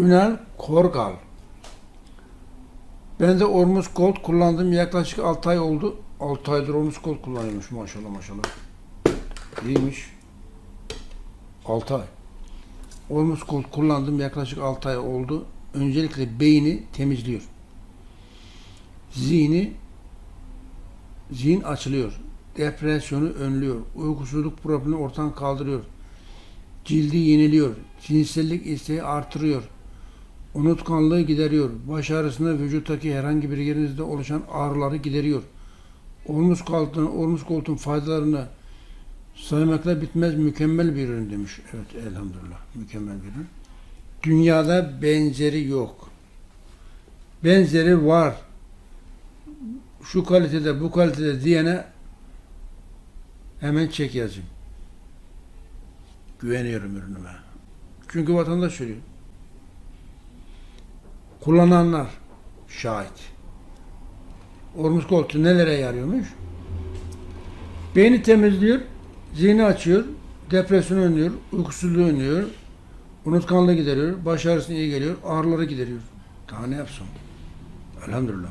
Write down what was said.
Ünal Korgal. Ben de Ormus Gold kullandım. Yaklaşık 6 ay oldu. 6 aydır Ormus Gold kullanıyormuş maşallah maşallah. İyiymiş. 6 ay. Ormus Gold kullandım. Yaklaşık 6 ay oldu. Öncelikle beyni temizliyor. Zihni zihin açılıyor. Depresyonu önlüyor. Uykusuzluk problemini ortadan kaldırıyor. Cildi yeniliyor. Cinsellik isteği artırıyor. Unutkanlığı gideriyor. Baş ağrısında vücuttaki herhangi bir yerinizde oluşan ağrıları gideriyor. Omuz koltuğun, omuz koltuğun faydalarını saymakla bitmez mükemmel bir ürün demiş. Evet elhamdülillah mükemmel bir ürün. Dünyada benzeri yok. Benzeri var. Şu kalitede bu kalitede diyene hemen çek yazayım. Güveniyorum ürünüme. Çünkü vatandaş söylüyor. Kullananlar şahit. Ormus koltuğu nelere yarıyormuş? Beyni temizliyor, zihni açıyor, depresyonu önlüyor, uykusuzluğu önlüyor, unutkanlığı gideriyor, baş ağrısına iyi geliyor, ağrıları gideriyor. Daha ne yapsın? Elhamdülillah.